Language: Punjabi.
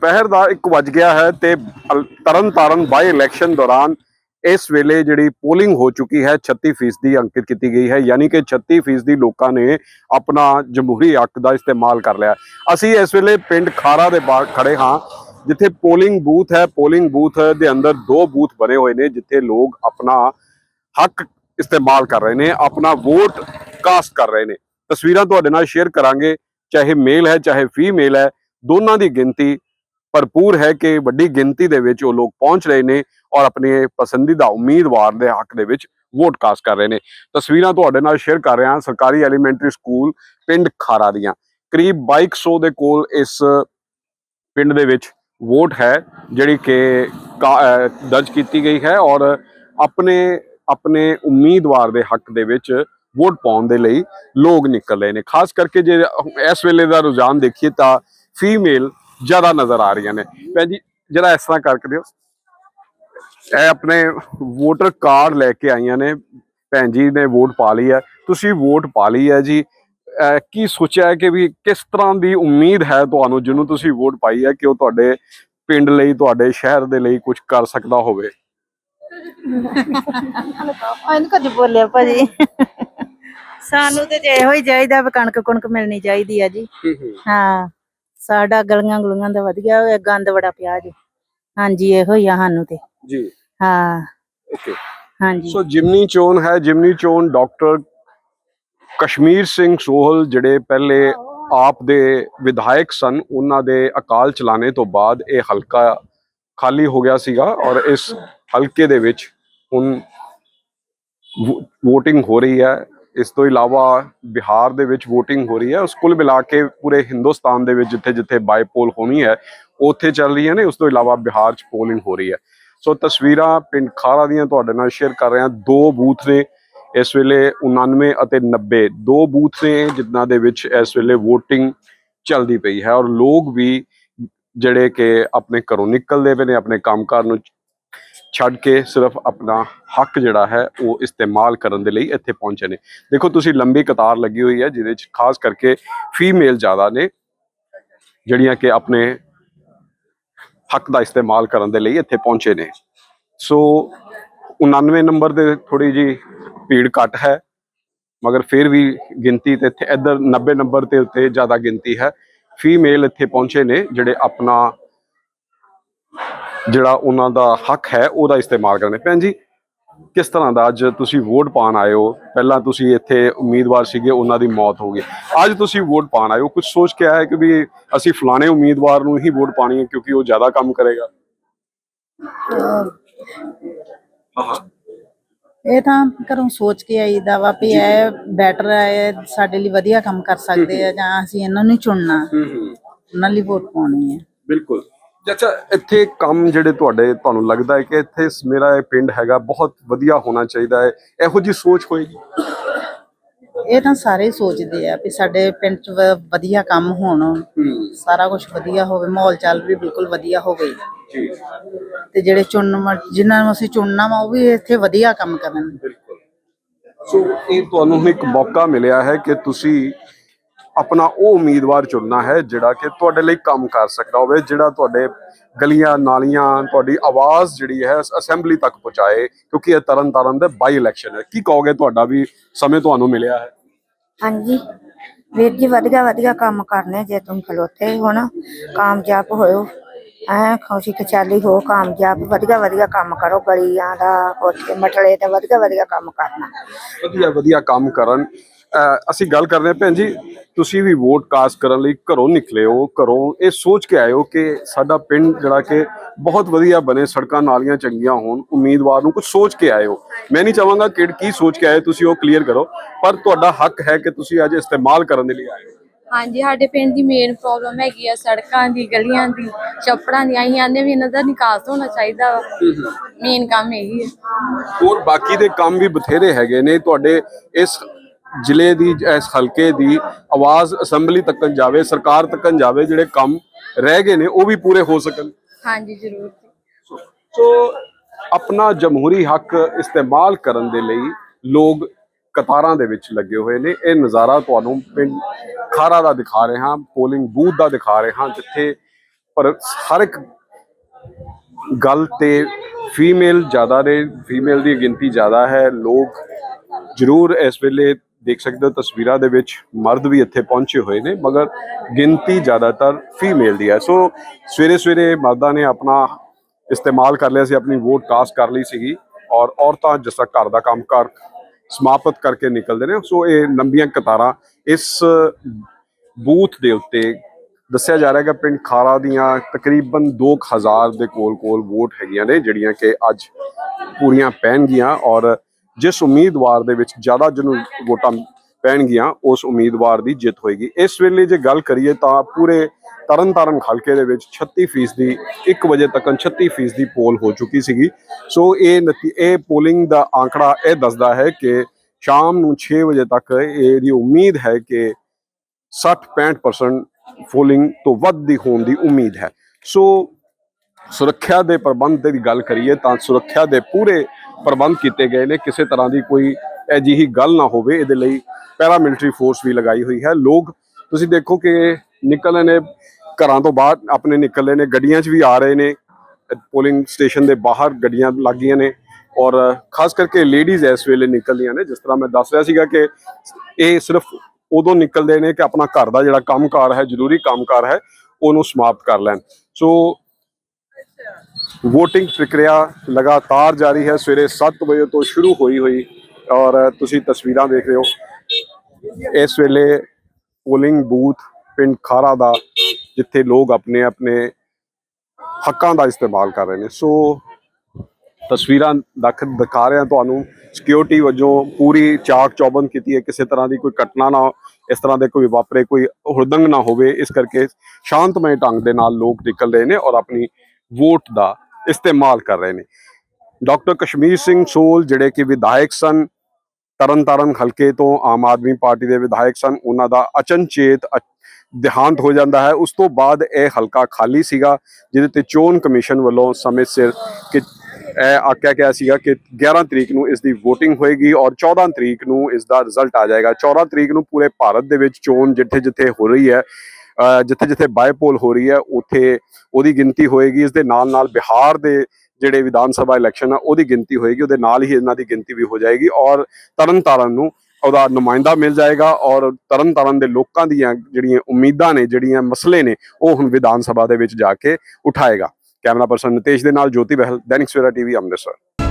ਦੁਪਹਿਰ ਦਾ 1 ਵੱਜ ਗਿਆ ਹੈ ਤੇ ਅਲ- ਤਰਨਤਾਰਨ ਬਾਈ ਇਲੈਕਸ਼ਨ ਦੌਰਾਨ ਇਸ ਵੇਲੇ ਜਿਹੜੀ ਪੋਲਿੰਗ ਹੋ ਚੁੱਕੀ ਹੈ 36% ਦੀ ਅੰਕਿਤ ਕੀਤੀ ਗਈ ਹੈ, ਯਾਨੀ ਕਿ 36% ਦੀ ਲੋਕਾਂ ਨੇ ਆਪਣਾ ਜਮਹੂਰੀ ਹੱਕ ਦਾ ਇਸਤੇਮਾਲ ਕਰ ਲਿਆ ਅਸੀਂ ਇਸ ਵੇਲੇ ਪਿੰਡ ਖਾਰਾ ਦੇ ਬਾਹਰ ਖੜੇ ਹਾਂ, ਜਿੱਥੇ ਪੋਲਿੰਗ ਬੂਥ ਹੈ। ਪੋਲਿੰਗ ਬੂਥ ਦੇ ਅੰਦਰ ਦੋ ਬੂਥ ਬਣੇ ਹੋਏ ਨੇ, ਜਿੱਥੇ ਲੋਕ ਆਪਣਾ ਹੱਕ ਇਸਤੇਮਾਲ ਕਰ ਰਹੇ ਨੇ, ਆਪਣਾ ਵੋਟ ਕਾਸਟ ਕਰ ਰਹੇ ਨੇ। ਤਸਵੀਰਾਂ ਤੁਹਾਡੇ ਨਾਲ ਸ਼ੇਅਰ ਕਰਾਂਗੇ, ਚਾਹੇ ਮੇਲ ਹੈ, ਚਾਹੇ ਫੀਮੇਲ ਹੈ, ਦੋਨਾਂ ਦੀ ਗਿਣਤੀ ਭਰਪੂਰ ਹੈ ਕਿ ਵੱਡੀ ਗਿਣਤੀ ਦੇ ਵਿੱਚ ਉਹ ਲੋਕ ਪਹੁੰਚ ਰਹੇ ਨੇ ਔਰ ਆਪਣੇ ਪਸੰਦੀਦਾ ਉਮੀਦਵਾਰ ਦੇ ਹੱਕ ਦੇ ਵਿੱਚ ਵੋਟ ਕਾਸਟ ਕਰ ਰਹੇ ਨੇ। ਤਸਵੀਰਾਂ ਤੁਹਾਡੇ ਨਾਲ ਸ਼ੇਅਰ ਕਰ ਰਿਹਾ ਹਾਂ ਸਰਕਾਰੀ ਐਲੀਮੈਂਟਰੀ ਸਕੂਲ ਪਿੰਡ ਖਾਰਾ ਦੀਆਂ। ਕਰੀਬ 2200 ਦੇ ਕੋਲ ਇਸ ਪਿੰਡ ਦੇ ਵਿੱਚ ਵੋਟ ਹੈ, ਜਿਹੜੀ ਕਿ ਦਰਜ ਕੀਤੀ ਗਈ ਹੈ ਔਰ ਆਪਣੇ ਆਪਣੇ ਉਮੀਦਵਾਰ ਦੇ ਹੱਕ ਦੇ ਵਿੱਚ ਵੋਟ ਪਾਉਣ ਦੇ ਲਈ ਲੋਕ ਨਿਕਲ ਰਹੇ ਨੇ। ਖਾਸ ਕਰਕੇ ਜੇ ਇਸ ਵੇਲੇ ਦਾ ਰੁਝਾਨ ਦੇਖੀਏ ਤਾਂ ਫੀਮੇਲ ਜ਼ਿਆਦਾ ਨਜ਼ਰ ਆ ਰਹੀਆਂ ਨੇ। ਭੈਣ ਜੀ ਜਰਾ ਇਸ ਤਰ੍ਹਾਂ ਕਰਕੇ ਦਿਓ। ਇਹ ਆਪਣੇ ਵੋਟਰ ਕਾਰਡ ਲੈ ਕੇ ਆਈਆਂ ਨੇ। ਭੈਣ ਜੀ ਨੇ ਵੋਟ ਪਾ ਲਈ ਹੈ। ਤੁਸੀਂ ਵੋਟ ਪਾ ਲਈ ਹੈ ਜੀ। ਕੀ ਸੋਚਿਆ ਹੈ ਕਿ ਵੀ ਕਿਸ ਤਰ੍ਹਾਂ ਦੀ ਉਮੀਦ ਹੈ ਤੁਹਾਨੂੰ ਜਿਹਨੂੰ ਤੁਸੀਂ ਵੋਟ ਪਾਈ ਹੈ ਕਿ ਉਹ ਤੁਹਾਡੇ ਪਿੰਡ ਲਈ ਤੁਹਾਡੇ ਸ਼ਹਿਰ ਦੇ ਲਈ ਕੁਝ ਕਰ ਸਕਦਾ ਹੋਵੇ? ਇਹਨੂੰ ਕਦੇ ਬੋਲਿਆ ਭਾਜੀ? ਸਾਨੂੰ ਤੇ ਜੇ ਇਹੋ ਹੀ ਚਾਹੀਦਾ ਵੀ ਕਣਕ ਕੁਣਕ ਮਿਲਣੀ ਚਾਹੀਦੀ ਆ ਜੀ। ਹਾਂ। ਸਾਡਾ ਗਲੀਆਂ ਗੁਲੀਆਂ ਦਾ ਵਧੀਆ ਹੋਇਆ ਗੰਦ ਬੜਾ ਪਿਆ ਜੀ ਹਾਂਜੀ ਇਹੋ ਹੀ ਆ ਸਾਨੂੰ ਤੇ। ਜੀ। ਹਾਂ। ਓਕੇ ਹਾਂਜੀ। ਸੋ ਜਿਮਨੀ ਚੋਣ ਹੈ ਜਿਮਨੀ ਚੋਣ ਡਾਕਟਰ ਕਸ਼ਮੀਰ ਸਿੰਘ ਸੋਹਲ ਜਿਹੜੇ ਪਹਿਲੇ ਆਪ ਦੇ ਵਿਧਾਇਕ ਸਨ ਉਹਨਾਂ ਦੇ ਅਕਾਲ ਚਲਾਣੇ ਤੋਂ ਬਾਅਦ ਇਹ ਹਲਕਾ ਖਾਲੀ ਹੋ ਗਿਆ ਸੀਗਾ ਔਰ ਇਸ ਹਲਕੇ ਦੇ ਵਿੱਚ ਹੁਣ VOTING ਹੋ ਰਹੀ ਹੈ। ਇਸ ਤੋਂ ਇਲਾਵਾ ਬਿਹਾਰ ਦੇ ਵਿੱਚ VOTING ਹੋ ਰਹੀ ਹੈ। ਉਸ ਕੁੱਲ ਮਿਲਾ ਕੇ ਪੂਰੇ ਹਿੰਦੁਸਤਾਨ ਦੇ ਵਿੱਚ ਜਿੱਥੇ ਜਿੱਥੇ ਬਾਈ ਪੋਲ ਹੋਣੀ ਹੈ, ਉੱਥੇ ਚੱਲ ਰਹੀਆਂ ਨੇ। ਉਸ ਤੋਂ ਇਲਾਵਾ ਬਿਹਾਰ 'ਚ ਪੋਲਿੰਗ ਹੋ ਰਹੀ ਹੈ। ਸੋ ਤਸਵੀਰਾਂ ਪਿੰਡ ਖਾਰਾ ਦੀਆਂ ਤੁਹਾਡੇ ਨਾਲ ਸ਼ੇਅਰ ਕਰ ਰਹੇ। ਹਾਂ ਦੋ ਬੂਥ ਨੇ ਇਸ ਵੇਲੇ 99 ਅਤੇ 90 ਦੋ ਬੂਥ ਨੇ ਜਿਨ੍ਹਾਂ ਦੇ ਵਿੱਚ ਇਸ ਵੇਲੇ VOTING ਚੱਲਦੀ ਪਈ ਹੈ। ਔਰ ਲੋਕ ਵੀ ਜਿਹੜੇ ਕਿ ਆਪਣੇ ਘਰੋਂ ਨਿਕਲਦੇ ਪਏ ਨੇ, ਆਪਣੇ ਕੰਮਕਾਰ ਨੂੰ ਛੱਡ ਕੇ ਸਿਰਫ ਆਪਣਾ ਹੱਕ ਜਿਹੜਾ ਹੈ ਉਹ ਇਸਤੇਮਾਲ ਕਰਨ ਦੇ ਲਈ ਇੱਥੇ ਪਹੁੰਚੇ ਨੇ। ਦੇਖੋ, ਤੁਸੀਂ ਲੰਬੀ ਕਤਾਰ ਲੱਗੀ ਹੋਈ ਹੈ, ਜਿਹਦੇ ਵਿੱਚ ਖਾਸ ਕਰਕੇ ਫੀਮੇਲ ਜ਼ਿਆਦਾ ਨੇ, ਜਿਹੜੀਆਂ ਕਿ ਆਪਣੇ ਹੱਕ ਦਾ ਇਸਤੇਮਾਲ ਕਰਨ ਦੇ ਲਈ ਇੱਥੇ ਪਹੁੰਚੇ ਨੇ। ਸੋ 99 ਨੰਬਰ ਦੇ ਥੋੜੀ ਜੀ ਭੀੜ ਘੱਟ ਹੈ, ਮਗਰ ਫਿਰ ਵੀ ਗਿਣਤੀ ਤੇ ਇੱਥੇ ਇੱਧਰ 90 ਨੰਬਰ ਤੇ ਉੱਤੇ ਜ਼ਿਆਦਾ ਗਿਣਤੀ ਹੈ। ਫੀਮੇਲ ਇੱਥੇ ਪਹੁੰਚੇ ਨੇ, ਜਿਹੜੇ ਆਪਣਾ ਜਿਹੜਾ ਉਹਨਾਂ ਦਾ ਹੱਕ ਹੈ ਉਹਦਾ ਇਸਤੇਮਾਲ ਕਰਨੇ। ਭੈਣ ਜੀ ਕਿਸ ਤਰ੍ਹਾਂ ਦਾ ਅੱਜ ਤੁਸੀਂ ਵੋਟ ਪਾਣ ਆਏ ਹੋ? ਪਹਿਲਾਂ ਤੁਸੀਂ ਇੱਥੇ ਉਮੀਦਵਾਰ ਸੀਗੇ ਉਹਨਾਂ ਦੀ ਮੌਤ ਹੋ ਗਈ। ਅੱਜ ਤੁਸੀਂ ਵੋਟ ਪਾਣ ਆਏ ਹੋ। ਕੁਝ ਸੋਚ ਕੇ ਆਏ ਕਿ ਵੀ ਅਸੀਂ ਫਲਾਣੇ ਉਮੀਦਵਾਰ ਨੂੰ ਹੀ ਵੋਟ ਪਾਣੀ ਹੈ ਕਿਉਂਕਿ ਉਹ ਜ਼ਿਆਦਾ ਕੰਮ ਕਰੇਗਾ? ਇਹ ਤਾਂ ਘਰੋਂ ਸੋਚ ਕੇ ਆਈਦਾ ਵਾ ਵੀ ਇਹ ਬੈਟਰ ਹੈ ਸਾਡੇ ਲਈ ਵਧੀਆ ਕੰਮ ਕਰ ਸਕਦੇ ਆ ਜਾਂ ਅਸੀਂ ਇਹਨਾਂ ਨੂੰ ਚੁਣਨਾ। ਹੂੰ ਹੂੰ। ਉਹਨਾਂ ਲਈ ਵੋਟ ਪਾਉਣੀ ਹੈ। ਬਿਲਕੁਲ। ਅੱਛਾ ਇੱਥੇ ਕੰਮ ਜਿਹੜੇ ਤੁਹਾਡੇ ਤੁਹਾਨੂੰ ਲੱਗਦਾ ਹੈ ਕਿ ਇੱਥੇ ਮੇਰਾ ਇਹ ਪਿੰਡ ਹੈਗਾ ਬਹੁਤ ਵਧੀਆ ਹੋਣਾ ਚਾਹੀਦਾ ਹੈ। ਇਹੋ ਜੀ ਸੋਚ ਹੋਏਗੀ? ਇਹ ਤਾਂ ਸਾਰੇ ਹੀ ਸੋਚਦੇ ਆ ਵੀ ਸਾਡੇ ਪਿੰਡ 'ਚ ਵ- ਵਧੀਆ ਕੰਮ ਹੋਣ। ਸਾਰਾ ਕੁਝ ਵਧੀਆ ਹੋਵੇ ਮਾਹੌਲ ਚਾਲ ਵੀ ਬਿਲਕੁਲ ਵਧੀਆ ਹੋਵੇ। ਜੀ। ਤੇ ਜਿਹੜੇ ਚੁਣਨ ਵਾ- ਜਿਨ੍ਹਾਂ ਨੂੰ ਅਸੀਂ ਚੁਣਨਾ ਵਾ ਉਹ ਵੀ ਇੱਥੇ ਵਧੀਆ ਕੰਮ ਕਰਨ। ਬਿਲਕੁਲ। ਸੋ ਇਹ ਤੁਹਾਨੂੰ ਹੁਣ ਇੱਕ ਮੌਕਾ ਮਿਲਿਆ ਹੈ ਕਿ ਤੁਸੀਂ ਆਪਣਾ ਉਹ ਉਮੀਦਵਾਰ ਚੁਣਨਾ ਹੈ ਜਿਹੜਾ ਕਿ ਤੁਹਾਡੇ ਲਈ ਕੰਮ ਕਰ ਸਕਦਾ ਹੋਵੇ ਜਿਹੜਾ ਤੁਹਾਡੇ ਗਲੀਆਂ ਨਾਲੀਆਂ ਤੁਹਾਡੀ ਆਵਾਜ਼ ਜਿਹੜੀ ਹੈ ਅਸੈਂਬਲੀ ਤੱਕ ਪਹੁੰਚਾਏ ਕਿਉਂਕਿ ਇਹ ਤਰਨ ਤਾਰਨ ਦੇ ਬਾਈ ਇਲੈਕਸ਼ਨ ਹੈ। ਕੀ ਕਹੋਗੇ ਤੁਹਾਡਾ ਵੀ ਸਮੇਂ ਤੁਹਾਨੂੰ ਮਿਲਿਆ ਹੈ? ਹਾਂਜੀ। ਵੀਰ ਜੀ ਵਧੀਆ ਵਧੀਆ ਕੰਮ ਕਰਨੇ ਜੇ ਤੁਮ ਖਲੋਤੇ ਹੋ ਨਾ ਕਾਮਯਾਬ ਹੋਇਓ। ਐ ਖੁਸ਼ੀ ਖਚਾਲੀ ਹੋ ਕਾਮਯਾਬ ਵਧੀਆ ਵਧੀਆ ਕੰਮ ਕਰੋ। ਗਲੀਆਂ ਦਾ ਕੋਠੇ ਮਟਲੇ ਤੇ ਵਧੀਆ ਵਧੀਆ ਕੰਮ ਕਰਨਾ। ਵਧੀਆ ਵਧੀਆ ਕੰਮ ਕਰਨ। ਅਸੀਂ ਗੱਲ ਕਰਦੇ ਹਾਂ ਭੈਣ ਜੀ ਤੁਸੀਂ ਵੀ ਵੋਟ ਕਾਸਟ ਕਰਨ ਲਈ ਘਰੋਂ ਨਿਕਲੇ ਹੋ ਘਰੋਂ ਇਹ ਸੋਚ ਕੇ ਆਏ ਹੋ ਕਿ ਸਾਡਾ ਪਿੰਡ ਜਿਹੜਾ ਕਿ ਬਹੁਤ ਵਧੀਆ ਬਣੇ ਸੜਕਾਂ ਨਾਲੀਆਂ ਚੰਗੀਆਂ ਹੋਣ ਉਮੀਦਵਾਰ ਨੂੰ ਕੁਝ ਸੋਚ ਕੇ ਆਏ ਹੋ। ਮੈਂ ਨਹੀਂ ਚਾਹਾਂਗਾ ਕਿ ਕੀ ਸੋਚ ਕੇ ਆਏ ਤੁਸੀਂ ਉਹ ਕਲੀਅਰ ਕਰੋ ਪਰ ਤੁਹਾਡਾ ਹੱਕ ਹੈ ਕਿ ਤੁਸੀਂ ਅੱਜ ਇਸਤੇਮਾਲ ਕਰਨ ਦੇ ਲਈ ਆਏ ਹੋ। ਹਾਂਜੀ ਸਾਡੇ ਪਿੰਡ ਦੀ ਮੇਨ ਪ੍ਰੋਬਲਮ ਹੈਗੀ ਆ ਸੜਕਾਂ ਦੀ ਗਲੀਆਂ ਦੀ ਛੱਪੜਾਂ ਦੀ ਅਸੀਂ ਆਨੇ ਵੀ ਇਹਨਾਂ ਦਾ ਨਿਕਾਸ ਹੋਣਾ ਚਾਹੀਦਾ ਵਾ। ਮੇਨ ਕੰਮ ਇਹੀ ਹੈ ਹੋਰ ਬਾਕੀ ਦੇ ਕੰਮ ਵੀ ਬਥੇਰੇ ਹੈਗੇ ਨੇ ਤੁਹਾਡੇ ਇਸ ਜ਼ਿਲ੍ਹੇ ਦੀ ਇਸ ਹਲਕੇ ਦੀ ਆਵਾਜ਼ ਅਸੈਂਬਲੀ ਤੱਕਨ ਜਾਵੇ ਸਰਕਾਰ ਤੱਕਨ ਜਾਵੇ ਜਿਹੜੇ ਕੰਮ ਰਹਿ ਗਏ ਨੇ ਉਹ ਵੀ ਪੂਰੇ ਹੋ ਸਕਣ। ਹਾਂਜੀ ਜ਼ਰੂਰ। ਸੋ ਆਪਣਾ ਜਮਹੂਰੀ ਹੱਕ ਇਸਤੇਮਾਲ ਕਰਨ ਦੇ ਲਈ ਲੋਕ ਕਤਾਰਾਂ ਦੇ ਵਿੱਚ ਲੱਗੇ ਹੋਏ ਨੇ। ਇਹ ਨਜ਼ਾਰਾ ਤੁਹਾਨੂੰ ਪਿੰਡ ਖਾਰਾ ਦਾ ਦਿਖਾ ਰਹੇ ਹਾਂ ਪੋਲਿੰਗ ਬੂਥ ਦਾ ਦਿਖਾ ਰਹੇ ਹਾਂ ਜਿੱਥੇ ਪਰ ਹਰ ਇੱਕ ਗੱਲ ਤੇ ਫੀਮੇਲ ਜ਼ਿਆਦਾ ਨੇ ਫੀਮੇਲ ਦੀ ਗਿਣਤੀ ਜ਼ਿਆਦਾ ਹੈ। ਲੋਕ ਜ਼ਰੂਰ ਇਸ ਵੇਲੇ ਦੇਖ ਸਕਦੇ ਹੋ ਤਸਵੀਰਾਂ ਦੇ ਵਿੱਚ ਮਰਦ ਵੀ ਇੱਥੇ ਪਹੁੰਚੇ ਹੋਏ ਨੇ, ਮਗਰ ਗਿਣਤੀ ਜ਼ਿਆਦਾਤਰ ਫੀਮੇਲ ਦੀ ਹੈ। ਸੋ ਸਵੇਰੇ ਸਵੇਰੇ ਮਰਦਾਂ ਨੇ ਆਪਣਾ ਇਸਤੇਮਾਲ ਕਰ ਲਿਆ ਸੀ, ਆਪਣੀ ਵੋਟ ਕਾਸਟ ਕਰ ਲਈ ਸੀਗੀ ਔਰ ਔਰਤਾਂ ਜਿਸ ਤਰ੍ਹਾਂ ਘਰ ਦਾ ਕੰਮ ਕਰ ਸਮਾਪਤ ਕਰਕੇ ਨਿਕਲਦੇ ਨੇ। ਸੋ ਇਹ ਲੰਬੀਆਂ ਕਤਾਰਾਂ ਇਸ ਬੂਥ ਦੇ ਉੱਤੇ ਦੱਸਿਆ ਜਾ ਰਿਹਾ ਹੈ ਕਿ ਪਿੰਡ ਖਾਰਾ ਦੀਆਂ ਤਕਰੀਬਨ 2000 ਦੇ ਕੋਲ-ਕੋਲ ਵੋਟ ਹੈਗੀਆਂ ਨੇ, ਜਿਹੜੀਆਂ ਕਿ ਅੱਜ ਪੂਰੀਆਂ ਪੈਣਗੀਆਂ ਔਰ ਜਿਸ ਉਮੀਦਵਾਰ ਦੇ ਵਿੱਚ ਜ਼ਿਆਦਾ ਜਿਹਨੂੰ ਵੋਟਾਂ ਪੈਣਗੀਆਂ, ਉਸ ਉਮੀਦਵਾਰ ਦੀ ਜਿੱਤ ਹੋਏਗੀ। ਇਸ ਵੇਲੇ ਜੇ ਗੱਲ ਕਰੀਏ ਤਾਂ ਪੂਰੇ ਤਰਨਤਾਰਨ ਹਲਕੇ ਦੇ ਵਿੱਚ 36% ਦੀ 1 ਵਜੇ ਤੱਕ 36% ਦੀ ਪੋਲ ਹੋ ਚੁੱਕੀ ਸੀਗੀ। ਸੋ ਇਹ ਨਤੀ- ਇਹ ਪੋਲਿੰਗ ਦਾ ਆંકੜਾ ਇਹ ਦੱਸਦਾ ਹੈ ਕਿ ਸ਼ਾਮ ਨੂੰ 6 ਵਜੇ ਤੱਕ ਇਹਦੀ ਉਮੀਦ ਹੈ ਕਿ 60-65% ਪੋਲਿੰਗ ਤੋਂ ਵੱਧ ਦੀ ਹੋਣ ਦੀ ਉਮੀਦ ਹੈ। ਸੋ ਸੁਰੱਖਿਆ ਦੇ ਪ੍ਰਬੰਧ ਦੀ ਗੱਲ ਕਰੀਏ ਤਾਂ ਸੁਰੱਖਿਆ ਦੇ ਪੂਰੇ ਪ੍ਰਬੰਧ ਕੀਤੇ ਗਏ ਨੇ, ਕਿਸੇ ਤਰ੍ਹਾਂ ਦੀ ਕੋਈ ਅਜਿਹੀ ਗੱਲ ਨਾ ਹੋਵੇ, ਇਹਦੇ ਲਈ ਪੈਰਾ ਮਿਲਟਰੀ ਫੋਰਸ ਵੀ ਲਗਾਈ ਹੋਈ ਹੈ। ਲੋਕ, ਤੁਸੀਂ ਦੇਖੋ ਕਿ ਨਿਕਲੇ ਨੇ, ਘਰਾਂ ਤੋਂ ਬਾਹਰ ਆਪਣੇ ਨਿਕਲੇ ਨੇ, ਗੱਡੀਆਂ 'ਚ ਵੀ ਆ ਰਹੇ ਨੇ। ਪੋਲਿੰਗ ਸਟੇਸ਼ਨ ਦੇ ਬਾਹਰ ਗੱਡੀਆਂ ਲੱਗੀਆਂ ਨੇ ਔਰ ਖਾਸ ਕਰਕੇ ਲੇਡੀਜ਼ ਇਸ ਵੇਲੇ ਨਿਕਲਦੀਆਂ ਨੇ। ਜਿਸ ਤਰ੍ਹਾਂ ਮੈਂ ਦੱਸ ਰਿਹਾ ਸੀਗਾ ਕਿ ਇਹ ਸਿਰਫ ਉਦੋਂ ਨਿਕਲਦੇ ਨੇ ਕਿ ਆਪਣਾ ਘਰ ਦਾ ਜਿਹੜਾ ਕੰਮਕਾਰ ਹੈ, ਜ਼ਰੂਰੀ ਕੰਮਕਾਰ ਹੈ, ਉਹਨੂੰ ਸਮਾਪਤ ਕਰ ਲੈਣ। ਸੋ VOTING ਪ੍ਰਕਿਰਿਆ ਲਗਾਤਾਰ ਜਾਰੀ ਹੈ। ਸਵੇਰੇ 7 ਵਜੇ ਤੋਂ ਸ਼ੁਰੂ ਹੋਈ ਹੋਈ ਔਰ ਤੁਸੀਂ ਤਸਵੀਰਾਂ ਦੇਖ ਰਹੇ ਹੋ। ਇਸ ਵੇਲੇ ਪੋਲਿੰਗ ਬੂਥ ਪਿੰਡ ਖਾਰਾ ਦਾ, ਜਿੱਥੇ ਲੋਕ ਆਪਣੇ ਆਪਣੇ ਹੱਕਾਂ ਦਾ ਇਸਤੇਮਾਲ ਕਰ ਰਹੇ ਨੇ। ਸੋ ਤਸਵੀਰਾਂ ਦਖ, ਦਿਖਾ ਰਿਹਾ ਤੁਹਾਨੂੰ। ਸਿਕਿਉਰਿਟੀ ਵਜੋਂ ਪੂਰੀ ਚਾਕ ਚੌਬੰਦ ਕੀਤੀ ਹੈ। ਕਿਸੇ ਤਰ੍ਹਾਂ ਦੀ ਕੋਈ ਘਟਨਾ ਨਾ ਇਸ ਤਰ੍ਹਾਂ ਦੇ ਕੋਈ ਵਾਪਰੇ, ਕੋਈ ਹੁੜਦੰਗ ਨਾ ਹੋਵੇ। ਇਸ ਕਰਕੇ ਸ਼ਾਂਤਮਈ ਢੰਗ ਦੇ ਨਾਲ ਲੋਕ ਨਿਕਲ ਰਹੇ ਨੇ ਔਰ ਆਪਣੀ ਵੋਟ ਦਾ ਇਸਤੇਮਾਲ ਕਰ ਰਹੇ ਨੇ। ਡਾਕਟਰ ਕਸ਼ਮੀਰ ਸਿੰਘ ਸੋਲ ਜਿਹੜੇ ਕਿ ਵਿਧਾਇਕ ਸਨ, ਤਰਨਤਾਰਨ ਹਲਕੇ ਤੋਂ ਆਮ ਆਦਮੀ ਪਾਰਟੀ ਦੇ ਵਿਧਾਇਕ ਸਨ, ਉਹਨਾਂ ਦਾ ਅਚਨਚੇਤ ਅ- ਦੇਹਾਂਤ ਹੋ ਜਾਂਦਾ ਹੈ। ਉਸ ਤੋਂ ਬਾਅਦ ਇਹ ਹਲਕਾ ਖਾਲੀ ਸੀਗਾ, ਜਿਹਦੇ ਤੇ ਚੋਣ ਕਮਿਸ਼ਨ ਵੱਲੋਂ ਸਮੇਂ ਸਿਰ ਕਿ ਇਹ ਆਖਿਆ ਗਿਆ ਸੀਗਾ ਕਿ 11 ਤਰੀਕ ਨੂੰ ਇਸ ਦੀ VOTING ਹੋਏਗੀ ਔਰ 14 ਤਰੀਕ ਨੂੰ ਇਸ ਦਾ ਰਿਜ਼ਲਟ ਆ ਜਾਏਗਾ। 14 ਤਰੀਕ ਨੂੰ ਪੂਰੇ ਭਾਰਤ ਦੇ ਵਿੱਚ ਚੋਣ ਜਿੱਥੇ ਜਿੱਥੇ ਹੋ ਰਹੀ ਹੈ ਜਿੱਥੇ ਜਿੱਥੇ ਬਾਈਪੋਲ ਹੋ ਰਹੀ ਹੈ, ਉੱਥੇ ਉਹਦੀ ਗਿਣਤੀ ਹੋਏਗੀ। ਇਸ ਦੇ ਨਾਲ ਨਾਲ ਬਿਹਾਰ ਦੇ ਜਿਹੜੇ ਵਿਧਾਨ ਸਭਾ ਇਲੈਕਸ਼ਨ ਆ, ਉਹਦੀ ਗਿਣਤੀ ਹੋਏਗੀ। ਉਹਦੇ ਨਾਲ ਹੀ ਇਹਨਾਂ ਦੀ ਗਿਣਤੀ ਵੀ ਹੋ ਜਾਏਗੀ ਔਰ ਤਰਨਤਾਰਨ ਨੂੰ ਉਹਦਾ ਨੁਮਾਇੰਦਾ ਮਿਲ ਜਾਏਗਾ ਔਰ ਤਰਨਤਾਰਨ ਦੇ ਲੋਕਾਂ ਦੀਆਂ ਜਿਹੜੀਆਂ ਉਮੀਦਾਂ ਨੇ, ਜਿਹੜੀਆਂ ਮਸਲੇ ਨੇ, ਉਹ ਹੁਣ ਵਿਧਾਨ ਸਭਾ ਦੇ ਵਿੱਚ ਜਾ ਕੇ ਉਠਾਏਗਾ। ਕੈਮਰਾ ਪਰਸਨ ਨਿਤੇਸ਼ ਦੇ ਨਾਲ ਜੋਤੀ ਬਹਿਲ, ਦੈਨਿਕ ਸਵੇਰਾ ਟੀਵੀ, ਅੰਮ੍ਰਿਤਸਰ।